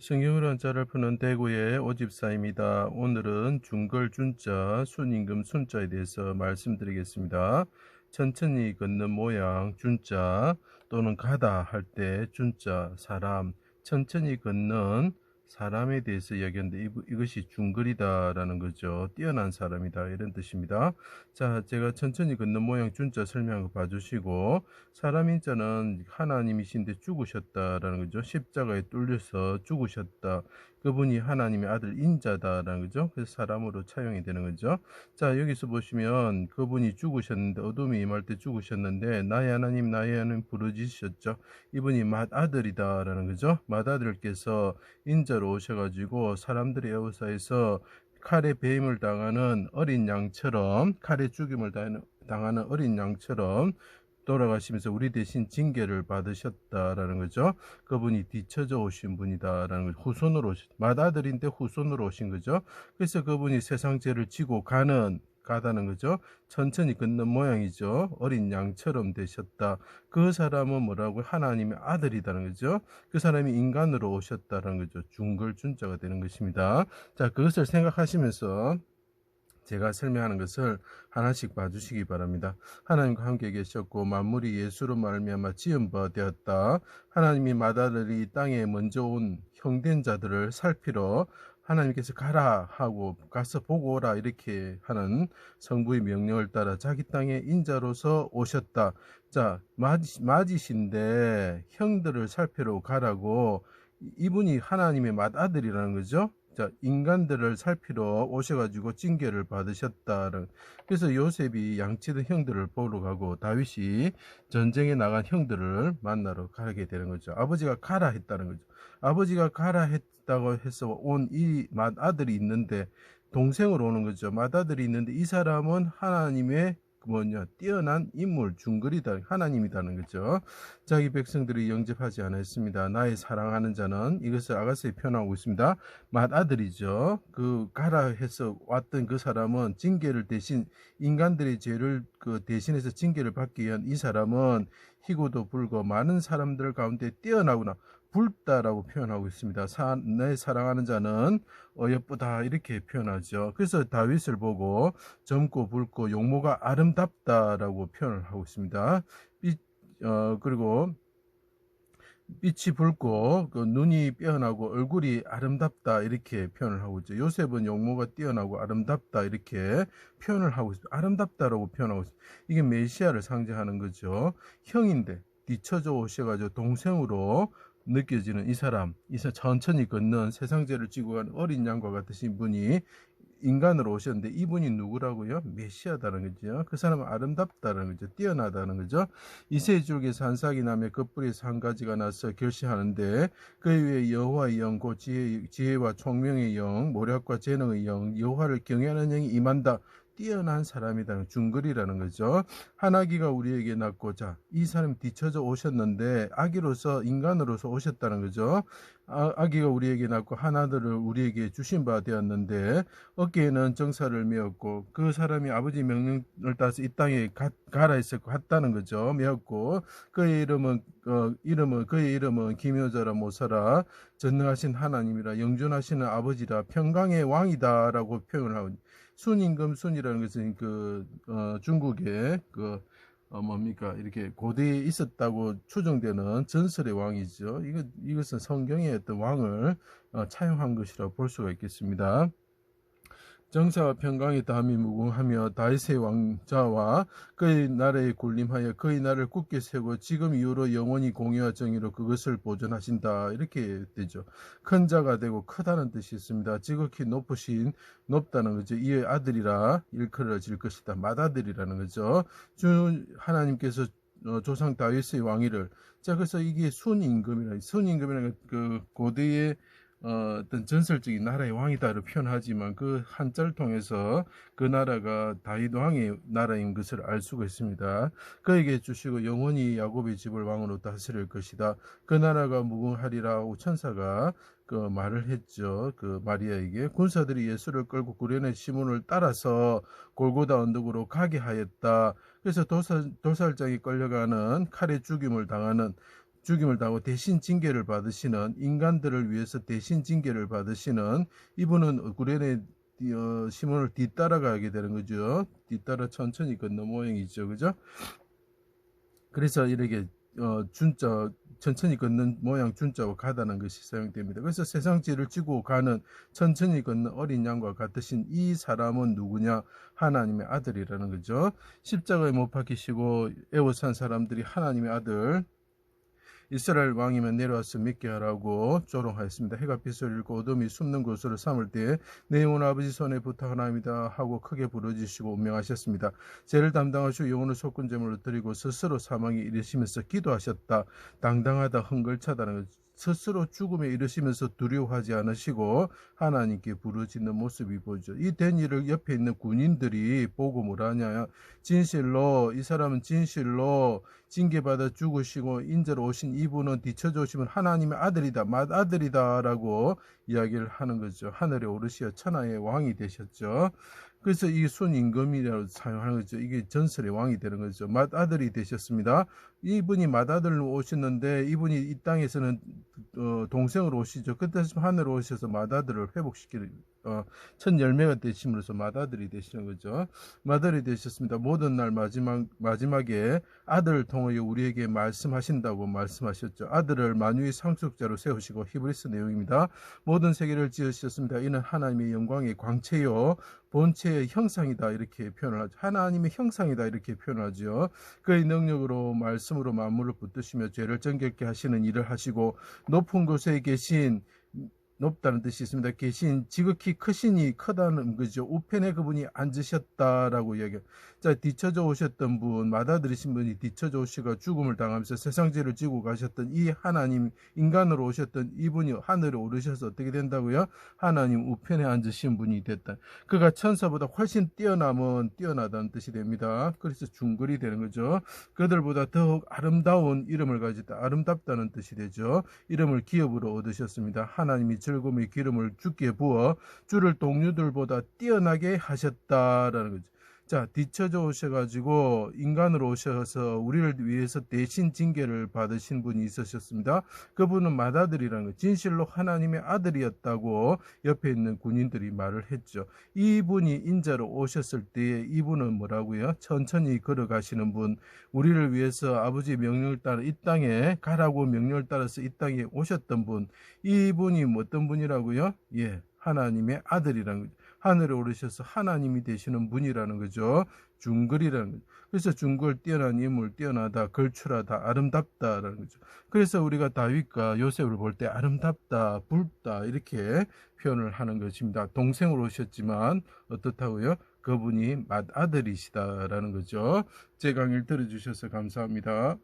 성경으로 한자를 푸는 대구의 오집사입니다. 오늘은 중걸준자, 순임금 순자에 대해서 말씀드리겠습니다. 천천히 걷는 모양 준자 또는 가다 할 때 준자 사람 천천히 걷는 사람에 대해서 이야기하는데 이- 이것이 중거리다라는 거죠. 뛰어난 사람이다 이런 뜻입니다. 자, 제가 천천히 걷는 모양 준자 설명한 거 봐주시고 사람 인자는 하나님이신데 죽으셨다라는 거죠. 십자가에 뚫려서 죽으셨다. 그분이 하나님의 아들 인자다라는 거죠. 그래서 사람으로 차용이 되는 거죠. 자, 여기서 보시면 그분이 죽으셨는데 어둠이 임할 때 죽으셨는데 나의 하나님 나의 하나님 부르짖으셨죠. 이분이 맏아들이다라는 거죠. 맏아들께서 인자 로 오셔가지고 사람들의 여호사에서 칼에 배임을 당하는 어린 양처럼 칼에 죽임을 당하는 어린 양처럼 돌아가시면서 우리 대신 징계를 받으셨다라는 거죠. 그분이 뒤쳐져 오신 분이다라는 거죠. 후손으로 오신 맏아들인데 후손으로 오신 거죠. 그래서 그분이 세상 죄를 지고 가는 가다는 거죠. 천천히 걷는 모양이죠. 어린 양처럼 되셨다. 그 사람은 뭐라고 하나님의 아들이다는 거죠. 그 사람이 인간으로 오셨다는 거죠. 중걸 준자가 되는 것입니다. 자, 그것을 생각하시면서 제가 설명하는 것을 하나씩 봐주시기 바랍니다. 하나님과 함께 계셨고 만물이 예수로 말미암아 지은 바 되었다. 하나님이 마다들이 땅에 먼저 온 형된 자들을 살피러 하나님께서 가라 하고 가서 보고 오라 이렇게 하는 성부의 명령을 따라 자기 땅에 인자로서 오셨다. 자 맞이, 맞이신데 형들을 살피러 가라고 이분이 하나님의 맏아들이라는 거죠. 자, 인간들을 살피러 오셔가지고 징계를 받으셨다는. 그래서 요셉이 양치던 형들을 보러 가고 다윗이 전쟁에 나간 형들을 만나러 가게 되는 거죠. 아버지가 가라 했다는 거죠. 아버지가 가라 했다고 해서 온 이 맏아들이 있는데 동생으로 오는 거죠. 맏아들이 있는데 이 사람은 하나님의 그 뭐냐 뛰어난 인물 중거리다 하나님이다는 거죠. 자기 백성들이 영접하지 않았습니다. 나의 사랑하는 자는 이것을 아가서에 표현하고 있습니다. 맏아들이죠. 그 가라 해서 왔던 그 사람은 징계를 대신 인간들의 죄를 그 대신해서 징계를 받기 위한 이 사람은 희고도 불고 많은 사람들 가운데 뛰어나구나 붉다라고 표현하고 있습니다. 사, 내 사랑하는 자는 어여쁘다 이렇게 표현하죠. 그래서 다윗을 보고 젊고 붉고 용모가 아름답다라고 표현을 하고 있습니다. 빛, 어, 그리고 빛이 붉고 그 눈이 빼어나고 얼굴이 아름답다 이렇게 표현을 하고 있죠. 요셉은 용모가 뛰어나고 아름답다 이렇게 표현을 하고 있습니다. 아름답다라고 표현하고 있습니다. 이게 메시아를 상징하는 거죠. 형인데 뒤쳐져 오셔가지고 동생으로 느껴지는 이 사람, 이 사람 천천히 걷는 세상죄를 지고 가는 어린 양과 같으신 분이 인간으로 오셨는데 이분이 누구라고요? 메시아다는 거죠. 그 사람은 아름답다는 거죠. 뛰어나다는 거죠. 이세 줄기에서 한 싹이 나며 그 뿌리에서 한 가지가 나서 결시하는데 그 위에 여호와의 영, 곧 지혜, 지혜와 총명의 영, 모략과 재능의 영, 여호와를 경외하는 영이 임한다. 뛰어난 사람이라는 중거리라는 거죠. 하나기가 우리에게 낳고 자 이 사람 뒤쳐져 오셨는데 아기로서 인간으로서 오셨다는 거죠. 아, 아기가 우리에게 낳고 하나들을 우리에게 주신 바 되었는데 어깨에는 정사를 메었고 그 사람이 아버지 명령을 따라서 이 땅에 가, 가라 했었고 갔다는 거죠. 메었고 그의 이름은 어, 이름은 그의 이름은 기묘자라 모사라 전능하신 하나님이라 영존하시는 아버지라 평강의 왕이다라고 표현을 하고 순임금 순이라는 것은 그 어, 중국의 그 어, 뭡니까 이렇게 고대에 있었다고 추정되는 전설의 왕이죠. 이것 이것은 성경의 어떤 왕을 어, 차용한 것이라 볼 수가 있겠습니다. 정사와 평강이 다함이 무궁하며 다윗의 왕자와 그의 나라에 군림하여 그의 나라를 굳게 세우고 지금 이후로 영원히 공의와 정의로 그것을 보존하신다 이렇게 되죠. 큰 자가 되고 크다는 뜻이 있습니다. 지극히 높으신 높다는 거죠. 이의 아들이라 일컬어질 것이다. 맏아들이라는 거죠. 주 하나님께서 어, 조상 다윗의 왕위를 자 그래서 이게 순임금이라 순임금이라는 그 고대의 어, 어떤 전설적인 나라의 왕이다를 표현하지만 그 한자를 통해서 그 나라가 다윗 왕의 나라인 것을 알 수가 있습니다. 그에게 주시고 영원히 야곱의 집을 왕으로 다스릴 것이다. 그 나라가 무궁하리라 고 천사가 그 말을 했죠. 그 마리아에게 군사들이 예수를 끌고 구련의 시문을 따라서 골고다 언덕으로 가게 하였다. 그래서 도살, 도살장이 끌려가는 칼에 죽임을 당하는 죽임을 당하고 대신 징계를 받으시는 인간들을 위해서 대신 징계를 받으시는 이분은 구레네 어, 시몬을 뒤따라가게 되는 거죠. 뒤따라 천천히 걷는 모양이죠. 그죠? 그래서 이렇게 어, 준자 천천히 걷는 모양 준자와 가다는 것이 사용됩니다. 그래서 세상지를 지고 가는 천천히 걷는 어린 양과 같으신 이 사람은 누구냐? 하나님의 아들이라는 거죠. 십자가에 못 박히시고 애워싼 사람들이 하나님의 아들 이스라엘 왕이면 내려와서 믿게 하라고 조롱하였습니다. 해가 빛을 잃고 어둠이 숨는 곳으로 삼을 때에 내 영혼 아버지 손에 부탁하나이다 하고 크게 부르짖으시고 운명하셨습니다. 죄를 담당하시고 영혼을 속군제물로 드리고 스스로 사망에 이르시면서 기도하셨다. 당당하다 흥걸차다는 것. 스스로 죽음에 이르시면서 두려워하지 않으시고 하나님께 부르짖는 모습이 보이죠. 이 된 일을 옆에 있는 군인들이 보고 뭐라냐. 진실로 이 사람은 진실로 징계받아 죽으시고 인자로 오신 이분은 뒤쳐져 오시면 하나님의 아들이다. 맏아들이다 라고 이야기를 하는 거죠. 하늘에 오르시어 천하의 왕이 되셨죠. 그래서 이 순임금이라고 사용하는 거죠. 이게 전설의 왕이 되는 거죠. 맏아들이 되셨습니다. 이분이 맏아들로 오셨는데 이분이 이 땅에서는 어, 동생으로 오시죠. 그때 하늘로 오셔서 맏아들을 회복시키는 어, 첫 열매가 되심으로써 맏아들이 되시는 거죠. 맏아들이 되셨습니다. 모든 날 마지막 마지막에 아들을 통하여 우리에게 말씀하신다고 말씀하셨죠. 아들을 만유의 상속자로 세우시고 히브리스 내용입니다. 모든 세계를 지으셨습니다. 이는 하나님의 영광의 광채요 본체의 형상이다 이렇게 표현을 하죠. 하나님의 형상이다 이렇게 표현하죠. 그의 능력으로 말씀으로 만물을 붙드시며 죄를 정결케 하시는 일을 하시고 높은 곳에 계신 높다는 뜻이 있습니다. 계신 지극히 크시니 크다는 거죠. 우편에 그분이 앉으셨다라고 이야기해요. 자, 뒤쳐져 오셨던 분, 맏아들이신 분이 뒤쳐져 오시가 죽음을 당하면서 세상죄를 지고 가셨던 이 하나님, 인간으로 오셨던 이분이 하늘에 오르셔서 어떻게 된다고요? 하나님 우편에 앉으신 분이 됐다. 그가 천사보다 훨씬 뛰어남은 뛰어나다는 뜻이 됩니다. 그래서 중글이 되는 거죠. 그들보다 더욱 아름다운 이름을 가졌다. 아름답다는 뜻이 되죠. 이름을 기업으로 얻으셨습니다. 하나님이 즐거움의 기름을 주께 부어 주를 동료들보다 뛰어나게 하셨다라는 거죠. 자, 뒤쳐져 오셔가지고 인간으로 오셔서 우리를 위해서 대신 징계를 받으신 분이 있으셨습니다. 그분은 맏아들이라는 거, 진실로 하나님의 아들이었다고 옆에 있는 군인들이 말을 했죠. 이분이 인자로 오셨을 때에 이분은 뭐라고요? 천천히 걸어가시는 분, 우리를 위해서 아버지 명령을 따라 이 땅에 가라고 명령을 따라서 이 땅에 오셨던 분, 이분이 어떤 분이라고요? 예, 하나님의 아들이라는 거죠. 하늘에 오르셔서 하나님이 되시는 분이라는 거죠. 중글이라는 거죠. 그래서 중글 뛰어난 인물, 뛰어나다, 걸출하다, 아름답다라는 거죠. 그래서 우리가 다윗과 요셉을 볼 때 아름답다, 붉다 이렇게 표현을 하는 것입니다. 동생으로 오셨지만 어떻다고요? 그분이 맏아들이시다라는 거죠. 제 강의를 들어주셔서 감사합니다.